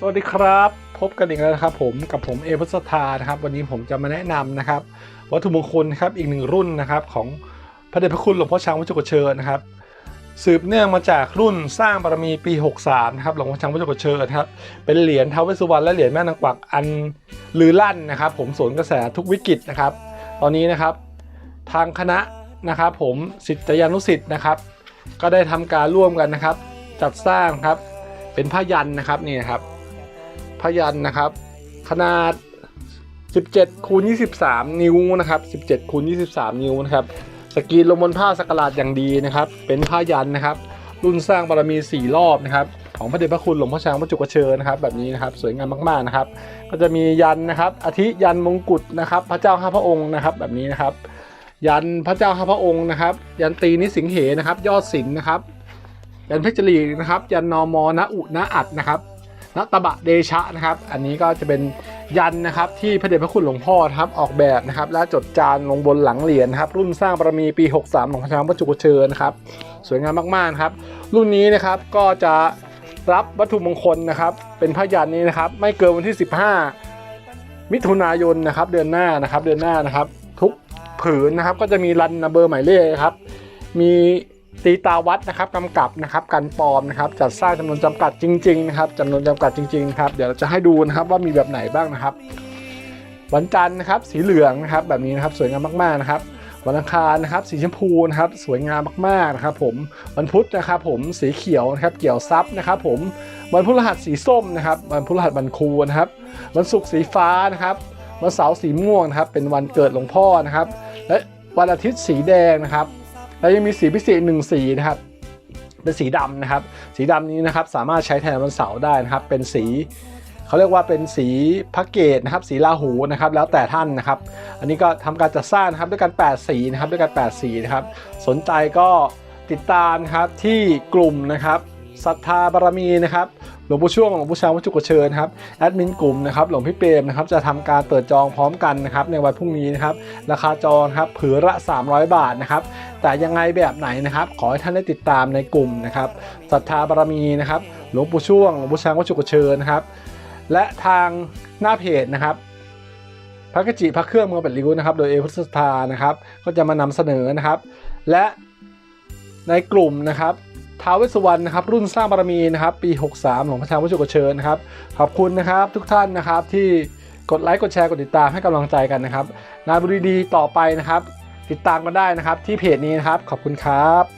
สวัสดีครับ พบกันอีกแล้วนะครับผมกับผมเอพุทธทานะครับ วันนี้ผมจะมาแนะนำนะครับ วัตถุมงคลครับอีกหนึ่งรุ่นนะครับ ของพระเดชพระคุณหลวงพ่อช้างวัดจุกเชิญนะครับ สืบเนื่องมาจากรุ่นสร้างบารมีปี 63 นะครับหลวงพ่อช้างวัดจุกเชิญนะครับเป็นเหรียญท้าวเวสสุวรรณและเหรียญแม่นางกวักอันลือลั่นนะครับ ผมสวนกระแสทุกวิกฤตนะครับ ตอนนี้นะครับ ทางคณะนะครับ ผมสิทธิยานุสิทธ์นะครับ ก็ได้ทำการร่วมกันนะครับ จัดสร้างครับเป็นผ้ายันนะครับนี่นะครับ ผ้ายันนะครับ ขนาด 17คูณ23 นิ้วนะครับ17คูณ23 นิ้วนะครับสกรีนลงบนผ้าสักลาดอย่างดีนะครับ เป็นผ้ายันนะครับ รุ่นสร้างบารมี 4 รอบนะครับ ของพระเดชพระคุณหลวงพ่อช้างพระจุกเชิญนะครับแบบนี้นะครับ สวยงามมากๆนะครับ ก็จะมียันนะครับอาทิยันมงกุฎนะครับ พระเจ้าห้าพระองค์นะครับ แบบนี้นะครับ ยันพระเจ้าห้าพระองค์นะครับ ยันตีนิสิงเหนะครับ ยอดศิลป์นะครับ ยันเพชรลีนะครับ ยันนอมอนะอุนะอัดนะครับ นะตบะเดชะนะครับ อันนี้ก็จะเป็นยันนะครับที่พระเดชพระคุณหลวงพ่อครับออกแบบนะครับและจดจานลงบนหลังเหรียญนะครับรุ่นสร้างบารมีปี 63 ของพระช้างพระจุกเชิญนะครับสวยงามมากๆครับ รุ่นนี้นะครับก็จะรับวัตถุมงคลนะครับ เป็นพระยันนี้นะครับ ไม่เกินวันที่ 15 มิถุนายนนะครับ เดือนหน้านะครับ เดือนหน้านะครับ ทุกผืนนะครับก็จะมีรันนัมเบอร์หมายเลขครับ มี ตีตาวัดนะครับกำกับนะครับกันปลอมนะครับจัดสร้างจำนวนจำกัดจริงๆนะครับจำนวนจำกัดจริงๆครับเดี๋ยวเราจะให้ดูนะครับว่ามีแบบไหนบ้างนะครับ วันจันทร์นะครับสีเหลืองนะครับแบบนี้นะครับสวยงามมากๆนะครับวันอังคารนะครับสีชมพูนะครับสวยงามมากๆนะครับผมวันพุธนะครับผมสีเขียวนะครับเกี่ยวซับนะครับผมวันพฤหัสสีส้มนะครับวันพฤหัสบันคูนะครับวันศุกร์สีฟ้านะครับวันเสาร์สีม่วงนะครับเป็นวันเกิดหลวงพ่อนะครับและวันอาทิตย์สีแดงนะครับ แล้วยังมีสีพิเศษหนึ่งสีนะครับเป็นสีดำนะครับ สีดำนี้นะครับสามารถใช้แทนวันเสาร์ได้นะครับ เป็นสีเขาเรียกว่าเป็นสีพักเกตนะครับ สีลาหูนะครับ แล้วแต่ท่านนะครับ อันนี้ก็ทำการจัดสร้างนะครับด้วยกัน 8 สีนะครับด้วยกัน 8 สีนะครับ สนใจก็ติดตามครับที่กลุ่มนะครับศรัทธาบารมีนะครับ หลวงปู่ช่วงหลวงปู่ช้างวัดจุกเชิญครับแอดมินกลุ่มนะครับหลวงพี่เปรมนะครับจะทำการเปิดจองพร้อมกันนะครับในวันพรุ่งนี้นะครับราคาจองครับผือละ 300 บาทนะครับแต่ยังไงแบบไหนนะครับ ขอให้ท่านได้ติดตามในกลุ่มนะครับศรัทธาบารมีนะครับหลวงปู่ช่วงหลวงปู่ช้างวัดจุกเชิญนะครับและทางหน้าเพจนะครับพระกจิพระเครื่องเมืองเป็ดริ้วนะครับ โดยเอพุทธสถานะครับ ก็จะมานำเสนอนะครับ และในกลุ่มนะครับ ท้าวเวสสุวรรณนะครับรุ่นสร้างบารมีนะครับปี 63 หลวงพระชางวัดจุกเชิญนะครับขอบคุณนะครับทุกท่านนะครับที่กดไลค์กดแชร์กดติดตามให้กำลังใจกันนะครับงานบุรีดีๆต่อไปนะครับ ติดตามกันได้นะครับที่เพจนี้นะครับขอบคุณครับ